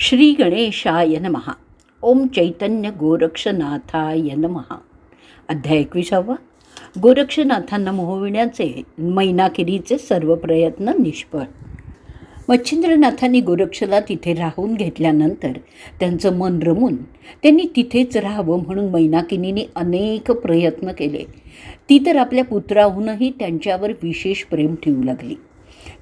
श्री गणेशाय नमहा ओम चैतन्य गोरक्षनाथाय नमहा अध्याय एकविसावा। गोरक्षनाथांना मोहविण्याचे मैनाकिरीचे सर्व प्रयत्न निष्फळ। मच्छिंद्रनाथांनी गोरक्षला तिथे राहून घेतल्यानंतर त्यांचं मन रमून त्यांनी तिथेच राहावं म्हणून मैनाकिनीने अनेक प्रयत्न केले. ती तर आपल्या पुत्राहूनही त्यांच्यावर विशेष प्रेम ठेवू लागली.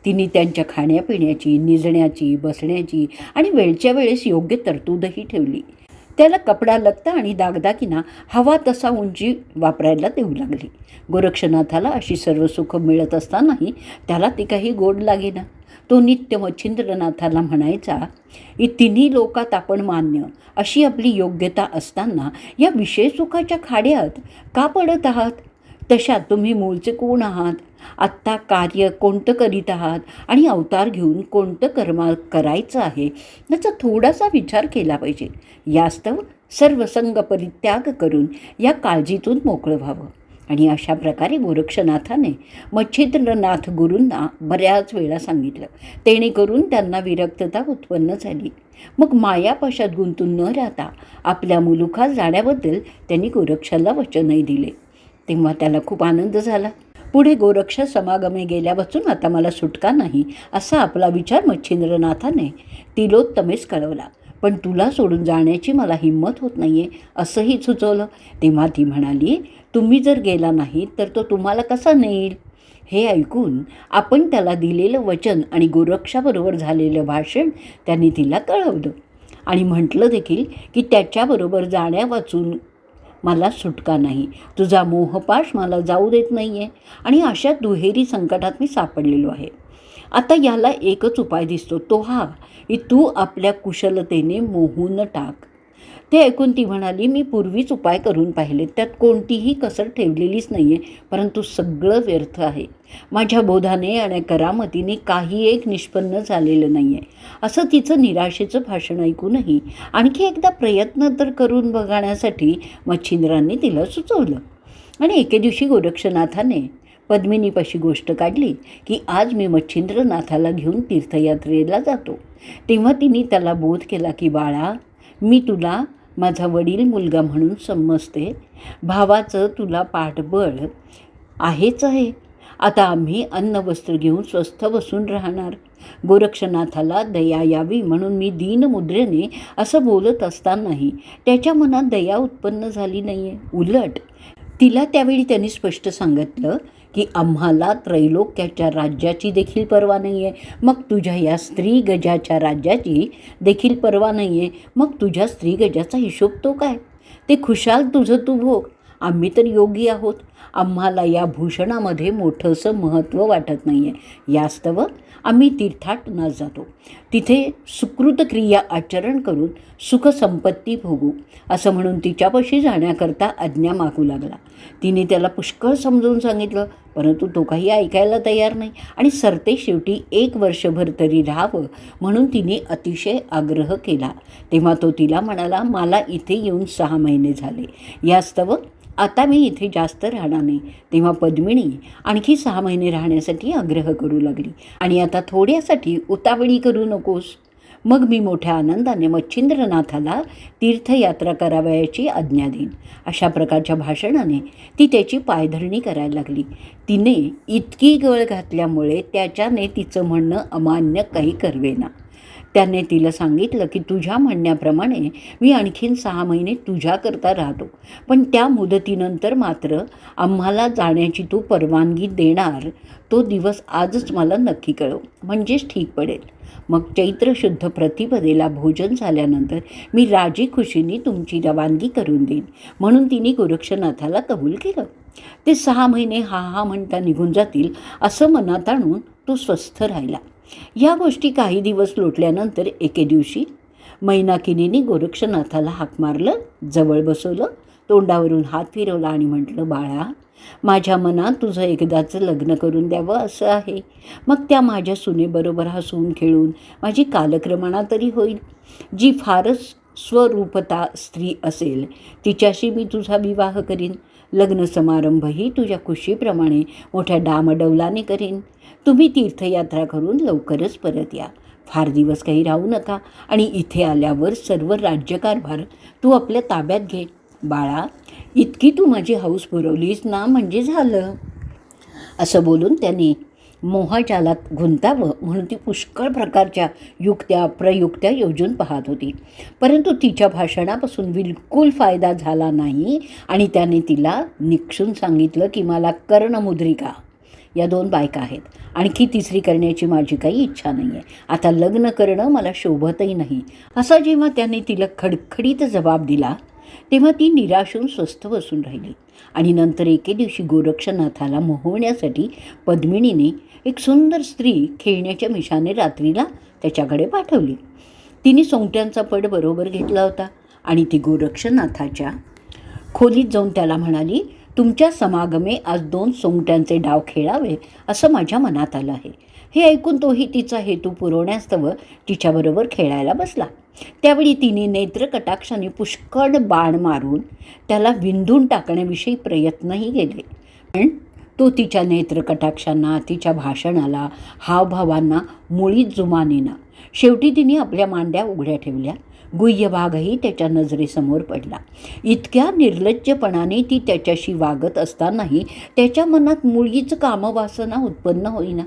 तिने त्यांच्या खाण्यापिण्याची निजण्याची बसण्याची आणि वेळच्या वेळेस योग्य तरतूदही ठेवली. त्याला कपडा लगता आणि दागदागिना हवा तसा उंची वापरायला देऊ लागली. गोरक्षनाथाला अशी सर्व सुख मिळत असतानाही त्याला ती काही गोड लागेना. तो नित्य मच्छिंद्रनाथाला म्हणायचा की तिन्ही लोकात आपण मान्य. अशी आपली योग्यता असताना या विषय सुखाच्या खाड्यात का पडत आहात? तशा तुम्ही मूळचे कोण आहात? आत्ता कार्य कोणतं करीत आहात आणि अवतार घेऊन कोणतं कर्मा करायचं आहे याचा थोडासा विचार केला पाहिजे. यास्तव सर्वसंग परित्याग करून या काळजीतून मोकळं व्हावं. आणि अशा प्रकारे गोरक्षनाथाने मच्छिंद्रनाथ गुरूंना बऱ्याच वेळा सांगितलं. तेणेकरून त्यांना विरक्तता उत्पन्न झाली. मग मायापाशात गुंतून न राहता आपल्या मुलुखात जाण्याबद्दल त्यांनी गोरक्षाला वचनही दिले. तेव्हा त्याला खूप आनंद झाला. पुढे गोरक्ष समागमे गेल्यापासून आता मला सुटका नाही असा आपला विचार मच्छिंद्रनाथाने तिलोत्तमेस कळवला. पण तुला सोडून जाण्याची मला हिंमत होत नाही आहे असंही सुचवलं. तेव्हा ती म्हणाली तुम्ही जर गेला नाही तर तो तुम्हाला कसा नेईल? हे ऐकून आपण त्याला दिलेलं वचन आणि गोरक्षाबरोबर झालेलं भाषण त्यांनी तिला कळवलं. आणि म्हटलं देखील की त्याच्याबरोबर जाण्या वाचून मला सुटका नाही. तुझा मोहपाश मला जाऊ देत नाही आहे आणि अशा दुहेरी संकटात मी सापडलेलो आहे. आता याला एकच उपाय दिसतो तो हा की तू आपल्या कुशलतेने मोहून टाक. ते ऐकून ती म्हणाली मी पूर्वीच उपाय करून पाहिले. त्यात कोणतीही कसर ठेवलेलीच नाही आहे परंतु सगळं व्यर्थ आहे. माझ्या बोधाने आणि करामतीने काही एक निष्पन्न झालेलं नाही आहे असं तिचं निराशेचं भाषण ऐकूनही आणखी एकदा प्रयत्न तर करून बघण्यासाठी मच्छिंद्रांनी तिला सुचवलं. आणि एके दिवशी गोरक्षनाथाने पद्मिनीपाशी गोष्ट काढली की आज मी मच्छिंद्रनाथाला घेऊन तीर्थयात्रेला जातो. तेव्हा तिने त्याला बोध केला की बाळा मी तुला माझा वडील मुलगा म्हणून समजते. भावाचं तुला पाठबळ आहेच आहे. आता आम्ही अन्न वस्त्र घेऊन स्वस्थ बसून राहणार. गोरक्षनाथाला दया यावी म्हणून मी दीनमुद्रेने असं बोलत असतानाही त्याच्या मनात दया उत्पन्न झाली नाही आहे उलट तिला त्यावेळी त्यांनी स्पष्ट सांगितलं की आम्हाला त्रैलोक्याच्या राज्याची देखील पर्वा नाही आहे मग तुझ्या या स्त्री गजाच्या राज्याची देखील पर्वा नाही आहे मग तुझ्या स्त्री गजाचा हिशोब तो काय? ते खुशाल तुझं तू भोग. आम्ही तर योगी आहोत. आम्हाला या भूषणामध्ये मोठंसं महत्त्व वाटत नाही आहे यास्तव आम्ही तीर्थाटनात जातो. तिथे सुकृत क्रिया आचरण करून सुखसंपत्ती भोगू असं म्हणून तिच्यापाशी जाण्याकरता आज्ञा मागू लागला. तिने त्याला पुष्कळ समजून सांगितलं परंतु तो काही ऐकायला तयार नाही आणि सरते शेवटी एक वर्षभर तरी राहावं म्हणून तिने अतिशय आग्रह केला. तेव्हा तो तिला म्हणाला मला इथे येऊन सहा महिने झाले. यास्तव आता मी इथे जास्त राहणार नाही. तेव्हा पद्मिणी आणखी सहा महिने राहण्यासाठी आग्रह करू लागली. आणि आता थोड्यासाठी उतावळी करू नकोस. मग मी मोठ्या आनंदाने मच्छिंद्रनाथाला तीर्थयात्रा करावयाची आज्ञा देईन. अशा प्रकारच्या भाषणाने ती त्याची पायधरणी करायला लागली. तिने इतकी गळ घातल्यामुळे त्याच्याने तिचं म्हणणं अमान्य काही करवेना. त्याने तिला सांगितलं की तुझ्या म्हणण्याप्रमाणे मी आणखीन सहा महिने तुझ्याकरता राहतो. पण त्या मुदतीनंतर मात्र आम्हाला जाण्याची तू परवानगी देणार. तो दिवस आजच मला नक्की कळव. म्हणजेच ठीक पडेल. मग चैत्र शुद्ध प्रतिपदेला भोजन झाल्यानंतर मी राजी खुशीने तुमची रवानगी करून देईन. म्हणून तिने गोरक्षनाथाला कबूल केलं. ते सहा महिने हा हा म्हणता निघून जातील असं मनात आणून तो स्वस्थ राहिला. या गोष्टी काही दिवस लोटल्यानंतर एके दिवशी मैनाकिनीने गोरक्षनाथाला हाक मारलं जवळ बसवलं तोंडावरून हात फिरवला आणि म्हटलं बाळा माझ्या मनात तुझं एकदाचं लग्न करून द्यावं असं आहे. मग त्या माझ्या सुनेबरोबर हसून खेळून माझी कालक्रमणा तरी होईल. जी फारच स्वरूपता स्त्री असेल तिच्याशी मी तुझा विवाह करीन. लग्न समारंभही तुझ्या खुशीप्रमाणे मोठ्या डामडौलाने करीन. तुम्ही तीर्थयात्रा करून लवकरच परत या. फार दिवस काही राहू नका आणि इथे आल्यावर सर्व राज्यकारभार तू आपल्या ताब्यात घे. बाळा इतकी तू माझी हौस पुरवलीस ना म्हणजे झालं. असं बोलून त्यांनी मोहाजालात गुंतावं म्हणून ती पुष्कळ प्रकारच्या युक्त्या प्रयुक्त्या योजून पाहत होती. परंतु तिच्या भाषणापासून बिलकुल फायदा झाला नाही आणि त्याने तिला निक्षून सांगितलं की मला कर्णमुद्रिका. या दोन बायका आहेत. आणखी तिसरी करण्याची माझी काही इच्छा नाही आहे आता लग्न करणं मला शोभतही नाही. असा जेव्हा त्याने तिला खडखडीत जबाब दिला तेव्हा ती निराशून स्वस्थ बसून राहिली. आणि नंतर एके दिवशी गोरक्षनाथाला मोहवण्यासाठी पद्मिनीने एक सुंदर स्त्री खेळण्याच्या मिशाने रात्रीला त्याच्याकडे पाठवली. तिने सोंगट्यांचा पड बरोबर घेतला होता आणि ती गोरक्षनाथाच्या खोलीत जाऊन त्याला म्हणाली तुमच्या समागमे आज दोन सोंगट्यांचे डाव खेळावे असं माझ्या मनात आलं आहे. हे ऐकून तोही तिचा हेतू पुरवण्यास्तव तिच्याबरोबर खेळायला बसला. त्यावेळी तिने नेत्रकटाक्षाने पुष्कळ बाण मारून त्याला विंधून टाकण्याविषयी प्रयत्नही केले. पण तो तिच्या नेत्रकटाक्षांना तिच्या भाषणाला हावभावांना मुळीच जुमानेना. शेवटी तिने आपल्या मांड्या उघड्या ठेवल्या. गुह्य भागही त्याच्या नजरेसमोर पडला. इतक्या निर्लज्जपणाने ती त्याच्याशी वागत असतानाही त्याच्या मनात मुळीच कामवासना उत्पन्न होईना.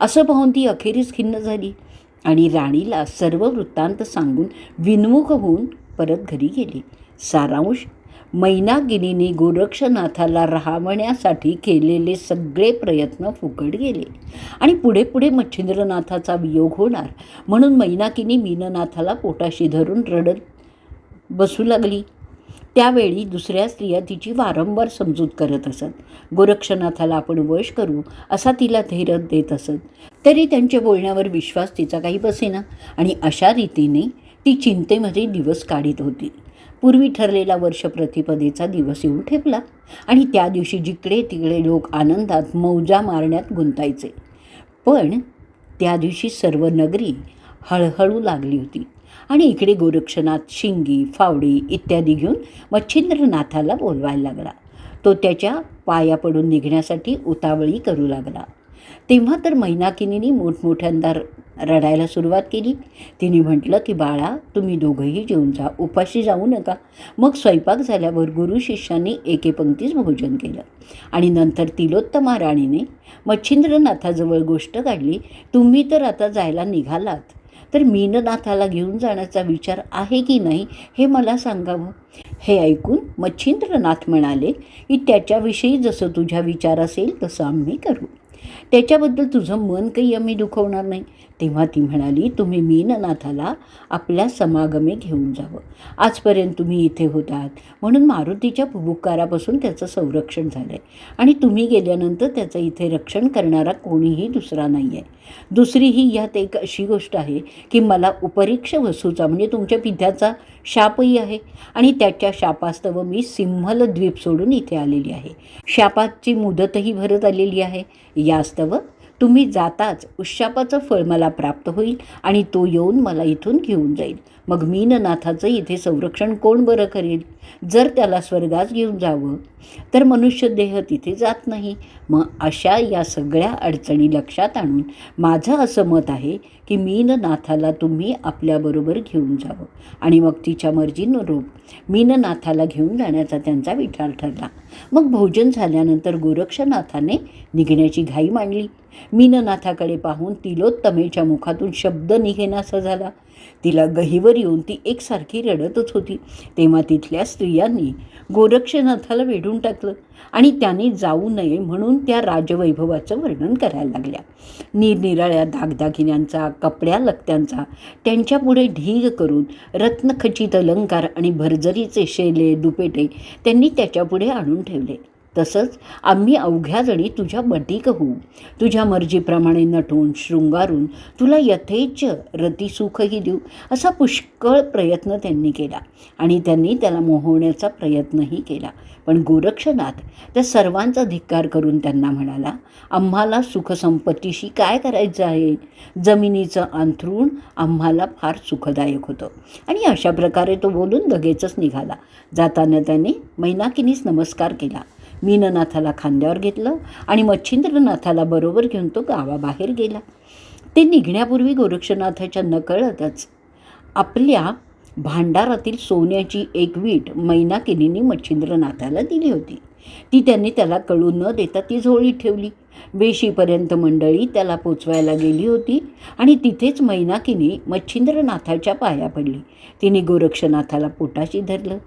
असं पाहून ती अखेरीस खिन्न झाली आणि राणीला सर्व वृत्तांत सांगून विन्मुख होऊन परत घरी गेली. सारांश मैनागिनीने गोरक्षनाथाला राहावण्यासाठी केलेले सगळे प्रयत्न फुकट गेले. आणि पुढे पुढे मच्छिंद्रनाथाचा वियोग होणार. म्हणून मैनाकिनी मीननाथाला पोटाशी धरून रडत बसू लागली. त्यावेळी दुसऱ्या स्त्रिया तिची वारंवार समजूत करत असत. गोरक्षनाथाला आपण वश करू असा तिला धैर्य देत असत. तरी त्यांच्या बोलण्यावर विश्वास तिचा काही बसेना. आणि अशा रीतीने ती चिंतेमध्ये दिवस काढीत होती. पूर्वी ठरलेला वर्ष प्रतिपदेचा दिवस येऊन ठेपला आणि त्या दिवशी जिकडे तिकडे लोक आनंदात मौजा मारण्यात गुंतायचे. पण त्या दिवशी सर्व नगरी हळहळू लागली होती आणि इकडे गोरक्षनाथ शिंगी फावडी इत्यादी घेऊन मच्छिंद्रनाथाला बोलवायला लागला. तो त्याच्या पाया पडून निघण्यासाठी उतावळी करू लागला. तेव्हा तर मैनाकिनीने मोठमोठ्यांदा रडायला सुरुवात केली. तिने म्हटलं की बाळा तुम्ही दोघंही जेवून जा उपाशी जाऊ नका. मग स्वयंपाक झाल्यावर गुरु शिष्यांनी एके पंक्तीच भोजन केलं. आणि नंतर तिलोत्तमा राणीने मच्छिंद्रनाथाजवळ गोष्ट काढली. तुम्ही तर आता जायला निघालात. तर मीननाथाला घेऊन जाण्याचा विचार आहे की नाही हे मला सांगावं? हे ऐकून मच्छिंद्रनाथ म्हणाले की त्याच्याविषयी जसं तुझा विचार असेल तसं आम्ही करू. त्याच्याबद्दल तुझं मन काही आम्ही दुखवणार नाही. तेव्हा ती म्हणाली तुम्ही मीननाथाला आपल्या समागमे घेऊन जावं. आजपर्यंत तुम्ही इथे होतात. म्हणून मारुतीच्या बुबुकारापासून त्याचं संरक्षण झालं आहे आणि तुम्ही गेल्यानंतर त्याचं इथे रक्षण करणारा कोणीही दुसरा नाही आहे दुसरी ही यात एक अशी गोष्ट आहे की मला उपरीक्ष वसूचा म्हणजे तुमच्या पित्याचा शापही आहे. आणि त्याच्या शापास्तव मी सिंहल द्वीप सोडून इथे आलेली आहे. शापाची मुदतही भरत आलेली आहे. यास्तव तुम्ही जाताच उशापाचं फळ मला प्राप्त होईल आणि तो येऊन मला इथून घेऊन जाईल. मग मीननाथाचं इथे संरक्षण कोण बरं करेल? जर त्याला स्वर्गात घेऊन जावं तर मनुष्य देह तिथे जात नाही. मग अशा या सगळ्या अडचणी लक्षात आणून माझं असं मत आहे की मीननाथाला तुम्ही आपल्याबरोबर घेऊन जावं. आणि मग तिच्या मर्जीनुरूप मीननाथाला घेऊन जाण्याचा त्यांचा विचार ठरला. मग भोजन झाल्यानंतर गोरक्षनाथाने निघण्याची घाई मांडली. मीननाथाकडे पाहून तिलोत्तमेच्या मुखातून शब्द निघेनासा झाला. तिला गहीवर येऊन ती एकसारखी रडतच होती. तेव्हा तिथल्या स्त्रियांनी गोरक्षनाथाला वेढून टाकलं. आणि त्याने जाऊ नये म्हणून त्या राजवैभवाचं वर्णन करायला लागल्या. निरनिराळ्या दागदागिन्यांचा कपड्या लगत्यांचा त्यांच्यापुढे ढीग करून रत्नखचित अलंकार आणि भरजरीचे शेले दुपेटे त्यांनी त्याच्यापुढे आणून ठेवले. तसंच आम्ही अवघ्या जणी तुझ्या बटीक होऊ. तुझ्या मर्जीप्रमाणे नटून शृंगारून तुला यथेच्छ रतिसुखही देऊ असा पुष्कळ प्रयत्न त्यांनी केला आणि त्यांनी त्याला मोहवण्याचा प्रयत्नही केला. पण गोरक्षनाथ त्या सर्वांचा धिक्कार करून त्यांना म्हणाला आम्हाला सुखसंपत्तीशी काय करायचं आहे? जमिनीचं अंथरूण आम्हाला फार सुखदायक होतं. आणि अशा प्रकारे तो बोलून लगेचच निघाला. जाताना त्याने मैनाकिनीस नमस्कार केला. मीननाथाला खांद्यावर घेतलं आणि मच्छिंद्रनाथाला बरोबर घेऊन तो गावाबाहेर गेला. ते निघण्यापूर्वी गोरक्षनाथाच्या नकळतच आपल्या भांडारातील सोन्याची एक वीट मैनाकिनीने मच्छिंद्रनाथाला दिली होती. ती त्यांनी त्याला कळू न देता ती झोळी ठेवली. वेशीपर्यंत मंडळी त्याला पोचवायला गेली होती आणि तिथेच मैनाकीने मच्छिंद्रनाथाच्या पाया पडली. तिने गोरक्षनाथाला पोटाशी धरलं.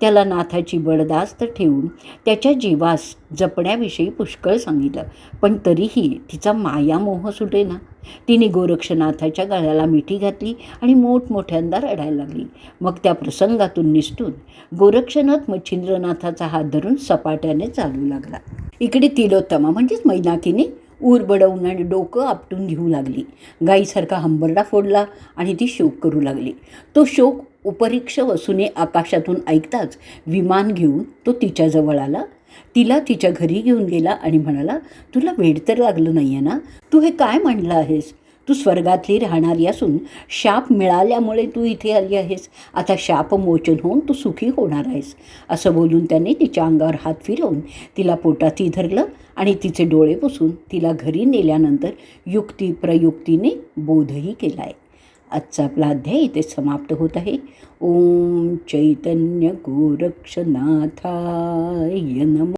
त्याला नाथाची बडदास्त ठेवून त्याच्या जीवास जपण्याविषयी पुष्कळ सांगितलं. पण तरीही तिचा मायामोह सुटेना. तिने गोरक्षनाथाच्या गळ्याला मिठी घातली आणि मोठमोठ्यांदा रडायला लागली. मग त्या प्रसंगातून निसटून गोरक्षनाथ मच्छिंद्रनाथाचा हात धरून सपाट्याने चालू लागला. इकडे तिलोत्तमा म्हणजेच मैनाकीने ऊर बडवून आणि डोकं आपटून घेऊ लागली. गाईसारखा हंबरडा फोडला आणि ती शोक करू लागली. तो शोक उपरीक्ष वसूने आकाशातून ऐकताच विमान घेऊन तो तिच्याजवळ आला तिला तिच्या घरी घेऊन गेला आणि म्हणाला तुला वेड तर लागलं नाही आहे ना? तू हे काय म्हणलं आहेस? तू स्वर्गातली राहणारी असून शाप मिळाल्यामुळे तू इथे आली आहेस. आता शापमोचन होऊन तू सुखी होणार आहेस. असं बोलून त्याने तिच्या अंगावर हात फिरवून तिला पोटातही धरलं आणि तिचे डोळे पुसून तिला घरी नेल्यानंतर युक्ती प्रयुक्तीने बोधही केला आहे आजचा आपला अध्याय इथे समाप्त होत आहे. ओम चैतन्य गोरक्षनाथाय नम